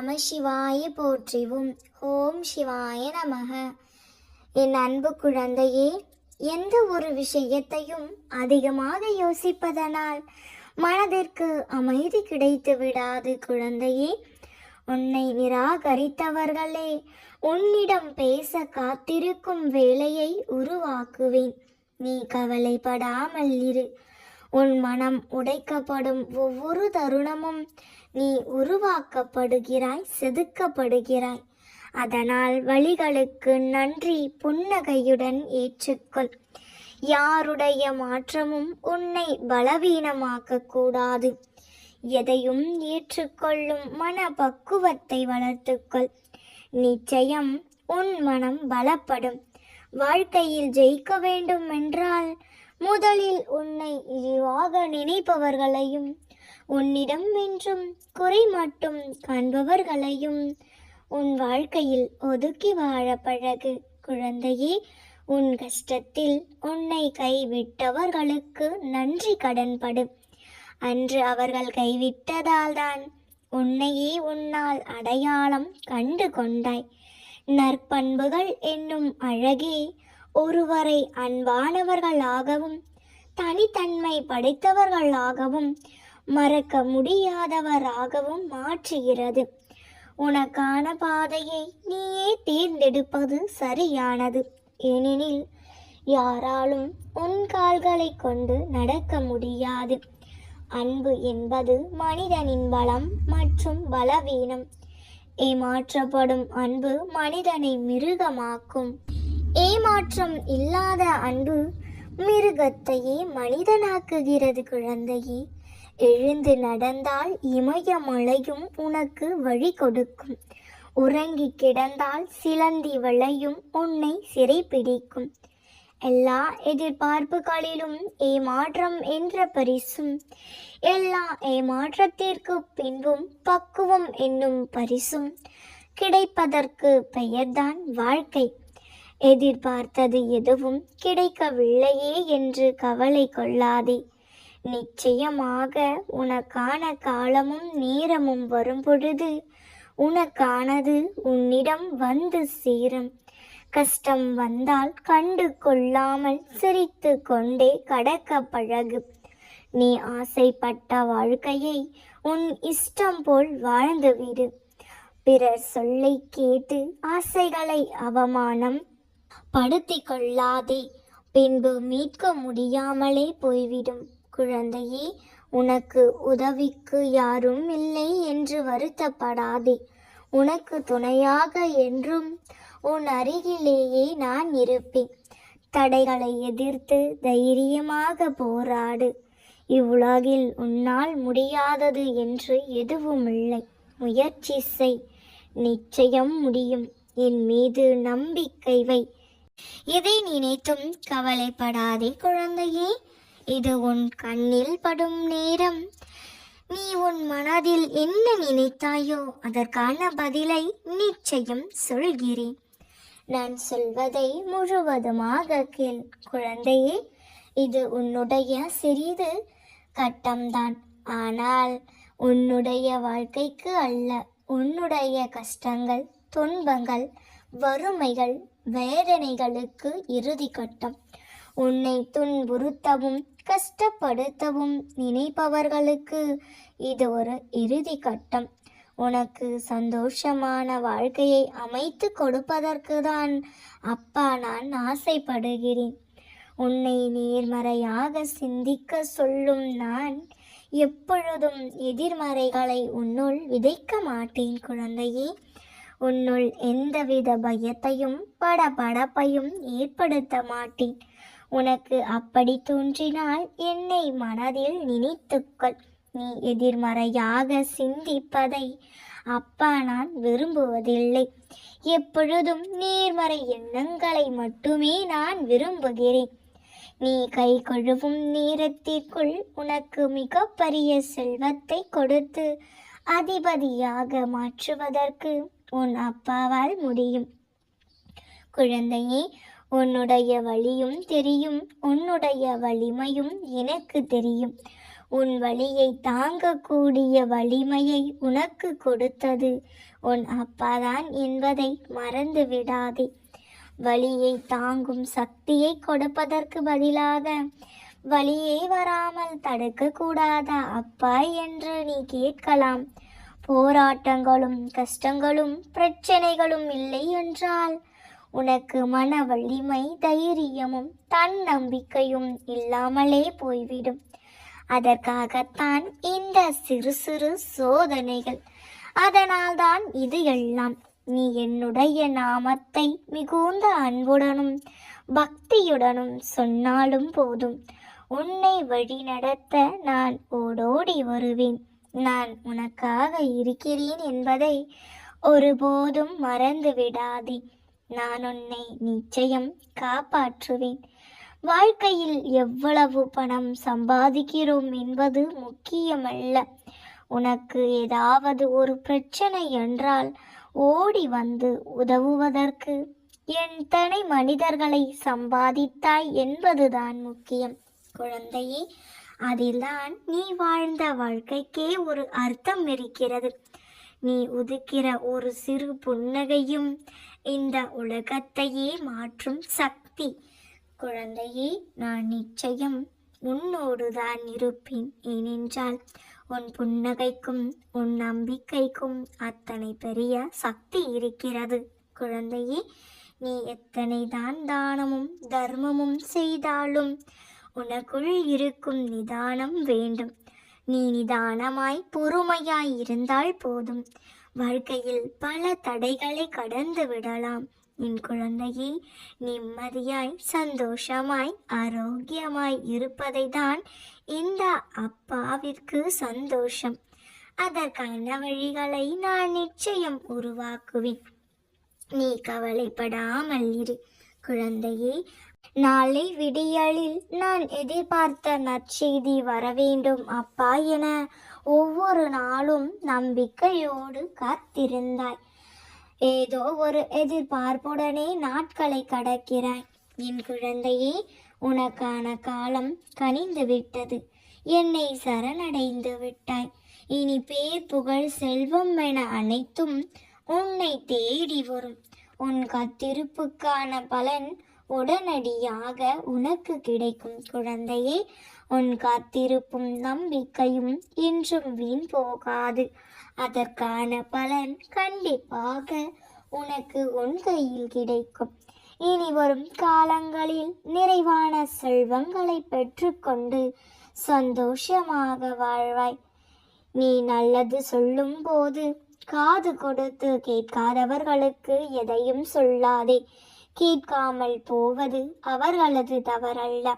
நம சிவாய போற்றிவும். ஓம் சிவாய நமக. என் அன்பு குழந்தையே எந்த ஒரு விஷயத்தையும் அதிகமாக யோசிப்பதனால் மனதிற்கு அமைதி கிடைத்து விடாது குழந்தையே. உன்னை நிராகரித்தவர்களே உன்னிடம் பேச காத்திருக்கும் வேலையை உருவாக்குவேன். நீ கவலைப்படாமல் இரு. உன் மனம் உடைக்கப்படும் ஒவ்வொரு தருணமும் நீ உருவாக்கப்படுகிறாய் செதுக்கப்படுகிறாய். அதனால் வழிகளுக்கு நன்றி புன்னகையுடன் ஏற்றுக்கொள். யாருடைய மாற்றமும் உன்னை பலவீனமாக்க கூடாது. எதையும் ஏற்றுக்கொள்ளும் மன பக்குவத்தை வளர்த்துக்கொள். நிச்சயம் உன் மனம் பலப்படும். வாழ்க்கையில் ஜெயிக்க வேண்டும் என்றால் முதலில் உன்னை இழிவாக நினைப்பவர்களையும் உன்னிடம் என்றும் குறை மட்டும் காண்பவர்களையும் உன் வாழ்க்கையில் ஒதுக்கி வாழ பழகு. குழந்தையே உன் கஷ்டத்தில் உன்னை கைவிட்டவர்களுக்கு நன்றி கடன்படு அன்று அவர்கள் கைவிட்டதால்தான் உன்னையே உன்னால் அடையாளம் கண்டு கொண்டாய். நற்பண்புகள் என்னும் அழகே ஒருவரை அன்பானவர்களாகவும் தனித்தன்மை படைத்தவர்களாகவும் மறக்க முடியாதவராகவும் மாற்றுகிறது. உனக்கான பாதையை நீயே தேர்ந்தெடுப்பது சரியானது. ஏனெனில் யாராலும் உன் கால்களை கொண்டு நடக்க முடியாது. அன்பு என்பது மனிதனின் பலம் மற்றும் பலவீனம். ஏமாற்றப்படும் அன்பு மனிதனை மிருகமாக்கும். ஏமாற்றம் இல்லாத அன்பு மிருகத்தையே மனிதனாக்குகிறது குழந்தையே. எழுந்து நடந்தால் இமயமலையும் உனக்கு வழி கொடுக்கும். உறங்கி கிடந்தால் சிலந்தி வளையும் உன்னை சிறைப்பிடிக்கும் எல்லா எதிர்பார்ப்புகளிலும் ஏமாற்றம் என்ற பரிசும் எல்லா ஏமாற்றத்திற்கு பின்பும் பக்குவம் என்னும் பரிசும். கிடைப்பதற்கு பெயர்தான் வாழ்க்கை. எதிர்பார்த்தது எதுவும் கிடைக்கவில்லையே என்று கவலை கொள்ளாதே. நிச்சயமாக உனக்கான காலமும் நேரமும் வரும்பொழுது உனக்கானது உன்னிடம் வந்து சேரும். கஷ்டம் வந்தால் கண்டு கொள்ளாமல் சிரித்து கொண்டே கடக்க பழகு. நீ ஆசைப்பட்ட வாழ்க்கையை உன் இஷ்டம் போல் வாழ்ந்துவிடு. பிறர் சொல்லை கேட்டு ஆசைகளை அவமானம் படுத்திக் கொள்ளாதே பின்பு மீட்க முடியாமலே போய்விடும். குழந்தையே உனக்கு உதவிக்கு யாரும் இல்லை என்று வருத்தப்படாதே. உனக்கு துணையாக என்றும் உன் அருகிலேயே நான் இருப்பேன். தடைகளை எதிர்த்து தைரியமாக போராடு. இவ்வுலகில் உன்னால் முடியாதது என்று எதுவுமில்லை. முயற்சி செய். நிச்சயம் முடியும். என் மீது நம்பிக்கை வை. இதை நினைத்தும் கவலைப்படாதே குழந்தையே. இது உன் கண்ணில் படும் நேரம். நீ உன் மனதில் என்ன நினைத்தாயோ அதற்கான பதிலை நிச்சயம் சொல்கிறேன். நான் சொல்வதை முழுவதுமாக கேள் குழந்தையே. இது உன்னுடைய சிறிது கட்டம்தான். ஆனால் உன்னுடைய வாழ்க்கைக்கு அல்ல உன்னுடைய கஷ்டங்கள் துன்பங்கள் வறுமைகள் வேதனைகளுக்கு இறுதி கட்டம். உன்னை துன்புறுத்தவும் கஷ்டப்படுத்தவும் நினைப்பவர்களுக்கு இது ஒரு இறுதி கட்டம். உனக்கு சந்தோஷமான வாழ்க்கையை அமைத்து கொடுப்பதற்கு தான் அப்பா நான் ஆசைப்படுகிறேன். உன்னை நேர்மறையாக சிந்திக்க சொல்லும் நான் எப்பொழுதும் எதிர்மறைகளை உன்னுள் விதைக்க மாட்டேன் குழந்தையே. உன்னுள் எந்தவித பயத்தையும் படபடப்பையும் ஏற்படுத்த மாட்டேன். உனக்கு அப்படி தோன்றினால் என்னை மனதில் நினைத்துக்கொள். நீ எதிர்மறையாக சிந்திப்பதை அப்பா நான் விரும்புவதில்லை. எப்பொழுதும் நேர்மறை எண்ணங்களை மட்டுமே நான் விரும்புகிறேன். நீ கை கழுவும் நேரத்திற்குள் உனக்கு மிகப்பெரிய செல்வத்தை கொடுத்து அதிபதியாக மாற்றுவதற்கு உன் அப்பாவால் முடியும். குழந்தையே உன்னுடைய வழியும் தெரியும். உன்னுடைய வலிமையும் எனக்கு தெரியும். உன் வழியை தாங்கக்கூடிய வலிமையை உனக்கு கொடுத்தது. உன் அப்பாதான் என்பதை மறந்து விடாதே. வழியை தாங்கும் சக்தியை கொடுப்பதற்கு பதிலாக வழியை வராமல் தடுக்கக்கூடாதா அப்பா என்று நீ கேட்கலாம். போராட்டங்களும் கஷ்டங்களும் பிரச்சனைகளும் இல்லை என்றால் உனக்கு மன வலிமை தைரியமும் தன்னம்பிக்கையும் இல்லாமலே போய்விடும். அதற்காகத்தான் இந்த சிறு சிறு சோதனைகள். அதனால்தான் இது எல்லாம் நீ என்னுடைய நாமத்தை மிகுந்த அன்புடனும் பக்தியுடனும் சொன்னாலும் போதும். உன்னை வழிநடத்த நான் ஓடோடி வருவேன். நான் உனக்காக இருக்கிறேன் என்பதை ஒருபோதும் மறந்து விடாதே. நான் உன்னை நிச்சயம் காப்பாற்றுவேன். வாழ்க்கையில் எவ்வளவு பணம் சம்பாதிக்கிறோம் என்பது முக்கியமல்ல. உனக்கு ஏதாவது ஒரு பிரச்சனை என்றால் ஓடி வந்து உதவுவதற்கு எத்தனை மனிதர்களை சம்பாதித்தாய் என்பதுதான் முக்கியம். குழந்தையே அதில்தான் நீ வாழ்ந்த வாழ்க்கைக்கே ஒரு அர்த்தம் இருக்கிறது. நீ உதிக்கிற ஒரு சிறு புன்னகையும் இந்த உலகத்தையே மாற்றும் சக்தி. குழந்தையே நான் நிச்சயம் உன்னோடுதான் இருப்பேன். ஏனென்றால் உன் புன்னகைக்கும் உன் நம்பிக்கைக்கும் அத்தனை பெரிய சக்தி இருக்கிறது. குழந்தையே நீ எத்தனை தான் தானமும் தர்மமும் செய்தாலும் உனக்குள் இருக்கும் நிதானம் வேண்டும். நீ நிதானமாய் பொறுமையாய் இருந்தால் போதும். வாழ்க்கையில் பல தடைகளை கடந்து விடலாம். என் குழந்தையே நிம்மதியாய் சந்தோஷமாய் ஆரோக்கியமாய் இருப்பதை தான் இந்த அப்பாவிற்கு சந்தோஷம். அதற்கான வழிகளை நான் நிச்சயம் உருவாக்குவேன். நீ கவலைப்படாமல் இரு. குழந்தையே நாளை விடியலில் நான் எதிர்பார்த்த நற்செய்தி வர வேண்டும் அப்பா என ஒவ்வொரு நாளும் நம்பிக்கையோடு காத்திருந்தாய். ஏதோ ஒரு எதிர்பார்ப்புடனே நாட்களை கடக்கிறாய். என் குழந்தையே உனக்கான காலம் கனிந்து விட்டது. என்னை சரணடைந்து விட்டாய். இனி பேர் புகழ் செல்வம் என அனைத்தும் உன்னை தேடி வரும். உன் கத்திருப்புக்கான பலன் உடனடியாக உனக்கு கிடைக்கும் குழந்தையே. உன் காத்திருப்பும் நம்பிக்கையும் என்றும் வீண் போகாது. அதற்கான பலன் கண்டிப்பாக உனக்கு உன் கையில் கிடைக்கும். இனி வரும் காலங்களில் நிறைவான செல்வங்களை பெற்றுக்கொண்டு சந்தோஷமாக வாழ்வாய். நீ நல்லது சொல்லும்போது காது கொடுத்து கேட்காதவர்களுக்கு எதையும் சொல்லாதே. கேட்காமல் போவது அவர்களது தவறல்ல.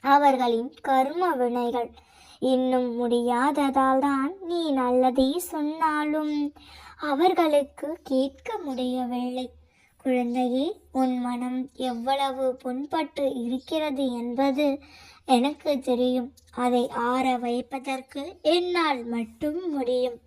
அவர்களின் கர்ம வினைகள் இன்னும் முடியாததால் தான் நீ நல்லதே சொன்னாலும் அவர்களுக்கு கேட்க முடியவில்லை. குழந்தையே உன் மனம் எவ்வளவு புண்பட்டு இருக்கிறது என்பது எனக்கு தெரியும். அதை ஆற வைப்பதற்கு என்னால் மட்டும் முடியும்.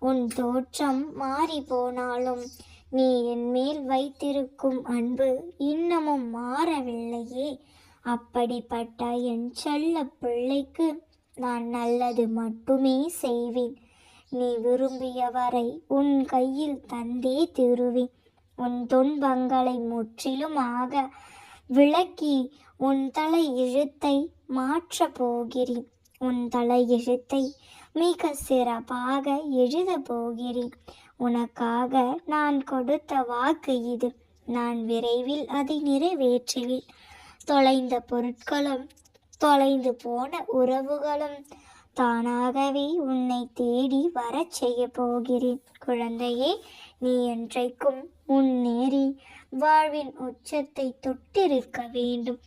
உன் தோற்றம் மாறி போனாலும் நீ என் மேல் வைத்திருக்கும் அன்பு இன்னமும் மாறவில்லையே. அப்படிப்பட்ட என் செல்ல பிள்ளைக்கு நான் நல்லது மட்டுமே செய்வேன். நீ விரும்பியவரை உன் கையில் தந்தே திருவேன். உன் துன்பங்களை முற்றிலுமாக விளக்கி உன் தலை எழுத்தை மாற்றப் போகிறேன். உன் தலை எழுத்தை மிக சிறப்பாக எழுத போகிறேன். உனக்காக நான் கொடுத்த வாக்கு இது. நான் விரைவில் அதை நிறைவேற்றுவேன். தொலைந்த பொருட்களும் தொலைந்து போன உறவுகளும் தானாகவே உன்னை தேடி வரச் செய்ய போகிறேன். குழந்தையே நீ என்றைக்கும் முன்னேறி வாழ்வின் உச்சத்தை தொட்டிருக்க வேண்டும்.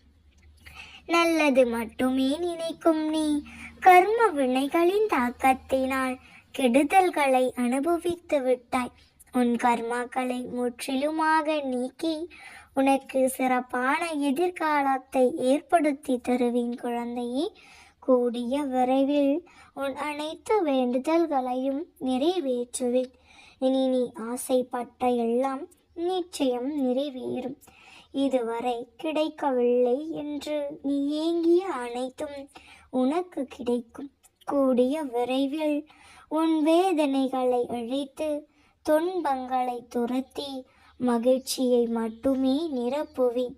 நல்லது மட்டுமே நினைக்கும் நீ. கர்ம வினைகளின் தாக்கத்தினால் கெடுதல்களை அனுபவித்து விட்டாய். உன் கர்மாக்களை முற்றிலுமாக நீக்கி உனக்கு சிறப்பான எதிர்காலத்தை ஏற்படுத்தி தருவேன் குழந்தையே. கூடிய விரைவில் உன் அனைத்து வேண்டுதல்களையும் நிறைவேற்றுவேன். இனி நீ ஆசைப்பட்ட எல்லாம் நிச்சயம் நிறைவேறும். இதுவரை கிடைக்கவில்லை என்று நீ ஏங்கிய அனைத்தும் உனக்கு கிடைக்கும். கூடிய விரைவில் உன் வேதனைகளை அழித்து துன்பங்களை துரத்தி மகிழ்ச்சியை மட்டுமே நிரப்புவேன்.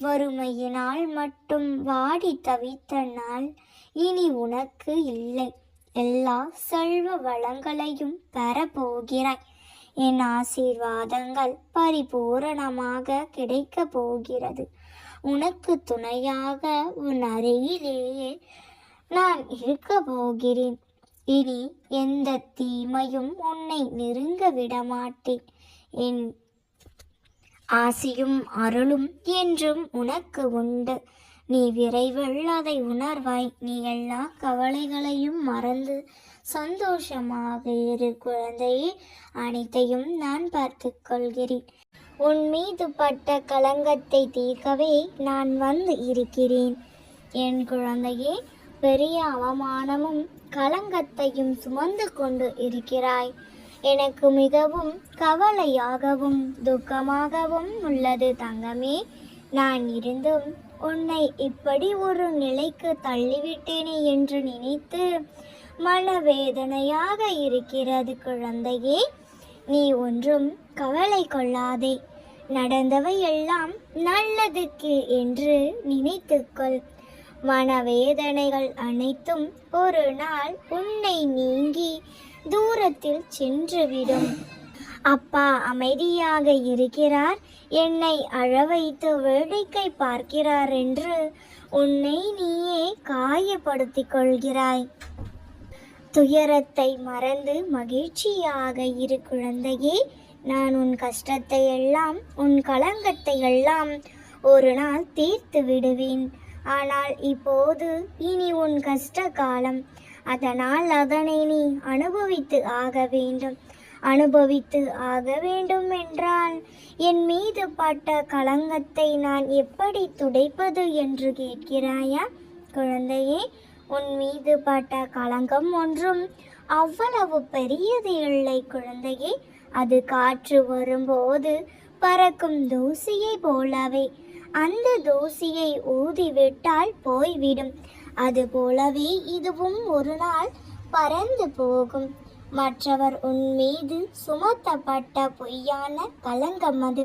வறுமையினால் மட்டும் வாடி தவித்த நாள் இனி உனக்கு இல்லை. எல்லா செல்வ வளங்களையும் பெறப்போகிறாய். என் ஆசீர்வாதங்கள் பரிபூரணமாக கிடைக்கப் போகிறது. உனக்கு துணையாக உன் அருகிலேயே நான் இருக்க போகிறேன். இனி எந்த தீமையும் உன்னை நெருங்க விடமாட்டேன். என் ஆசியும் அருளும் என்றும் உனக்கு உண்டு. நீ விரைவில் அதை உணர்வாய். நீ எல்லா கவலைகளையும் மறந்து சந்தோஷமாக இரு குழந்தையே. அனைத்தையும் நான் பார்த்து கொள்கிறேன். உன் மீது பட்ட கலங்கத்தை தீர்க்கவே நான் வந்து இருக்கிறேன். என் குழந்தையே பெரிய அவமானமும் கலங்கத்தையும் சுமந்து கொண்டு இருக்கிறாய். எனக்கு மிகவும் கவலையாகவும் துக்கமாகவும் உள்ளது தங்கமே. நான் இருந்தும் உன்னை இப்படி ஒரு நிலைக்கு தள்ளிவிட்டேனே என்று நினைத்து மனவேதனையாக இருக்கிறது குழந்தையே. நீ ஒன்றும் கவலை கொள்ளாதே. நடந்தவை எல்லாம் நல்லதுக்கு என்று நினைத்துக்கொள். மனவேதனைகள் அனைத்தும் ஒரு நாள் உன்னை நீங்கி தூரத்தில் சென்றுவிடும். அப்பா அமைதியாக இருக்கிறார். என்னை அழ வைத்து வேடிக்கை பார்க்கிறார் என்று உன்னை நீயே காயப்படுத்திக் கொள்கிறாய். துயரத்தை மறந்து மகிழ்ச்சியாக இரு குழந்தையே நான் உன் கஷ்டத்தை எல்லாம் உன் களங்கத்தை எல்லாம் ஒரு நாள் தீர்த்து விடுவேன். ஆனால் இப்போது இனி உன் கஷ்ட காலம் அதனால் அதனை நீ அனுபவித்து ஆக வேண்டும். அனுபவித்து ஆக வேண்டும் என்றால் என் மீது பட்ட களங்கத்தை நான் எப்படி துடைப்பது என்று கேட்கிறாயா? குழந்தையே உன் மீது பட்ட களங்கம் ஒன்றும் அவ்வளவு பெரியது இல்லை குழந்தையே. அது காற்று வரும்போது பறக்கும் தூசியை போலவே அந்த தூசியை ஊதிவிட்டால் போய்விடும். அது போலவே இதுவும் ஒரு நாள் பறந்து போகும். மற்றவர் உன் மீது சுமத்தப்பட்ட பொய்யான கலங்கம் அது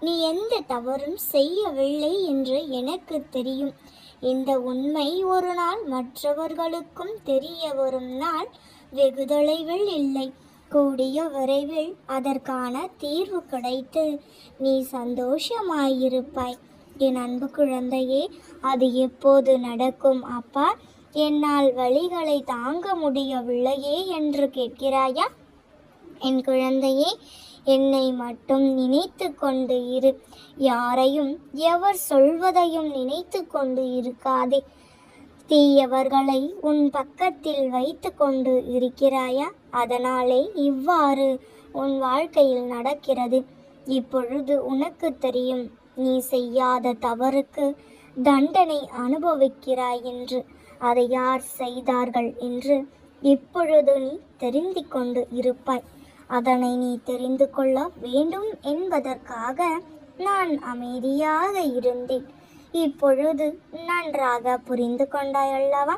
நீ எந்த தவறும் செய்யவில்லை என்று எனக்கு தெரியும். இந்த உண்மை ஒரு நாள் மற்றவர்களுக்கும் தெரிய வரும் நாள் வெகு தொலைவில் இல்லை. கூடிய விரைவில் அதற்கான தீர்வு கிடைத்து நீ சந்தோஷமாயிருப்பாய். என் அன்பு குழந்தையே அது எப்போது நடக்கும் அப்பா? என்னால் வழிகளை தாங்க முடியவில்லையே என்று கேட்கிறாயா? என் குழந்தையே என்னை மட்டும் நினைத்து கொண்டு இரு. யாரையும் எவர் சொல்வதையும் நினைத்து கொண்டு இருக்காதே. தீயவர்களை உன் பக்கத்தில் வைத்து கொண்டு இருக்கிறாயா? அதனாலே இவ்வாறு உன் வாழ்க்கையில் நடக்கிறது. இப்பொழுது உனக்கு தெரியும் நீ செய்யாத தவறுக்கு தண்டனை அனுபவிக்கிறாய் என்று. அதை யார் செய்தார்கள் என்று இப்பொழுது நீ தெரிந்து கொண்டு இருப்பாய். அதனை நீ தெரிந்து கொள்ள வேண்டும் என்பதற்காக நான் அமைதியாக இருந்தேன். இப்பொழுது நன்றாக புரிந்து கொண்டாய் அல்லவா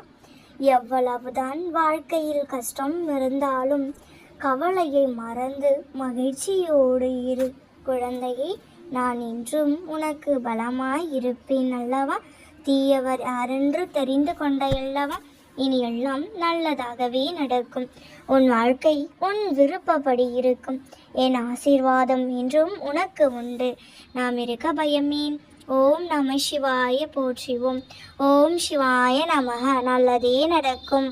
எவ்வளவுதான் வாழ்க்கையில் கஷ்டம் இருந்தாலும் கவலையை மறந்து மகிழ்ச்சியோடு இரு. குழந்தையை நான் என்றும் உனக்கு பலமாய் இருப்பேன் அல்லவா? தீயவர் யாரென்று தெரிந்து கொண்ட கொண்டாயல்லவா இனி எல்லாம் நல்லதாகவே நடக்கும். உன் வாழ்க்கை உன் விருப்பப்படி இருக்கும். என் ஆசீர்வாதம் என்றும் உனக்கு உண்டு. நாம் இருக்க பயமேன் ஓம் நம சிவாய போற்றிவோம். ஓம் சிவாய நமக நல்லதே நடக்கும்.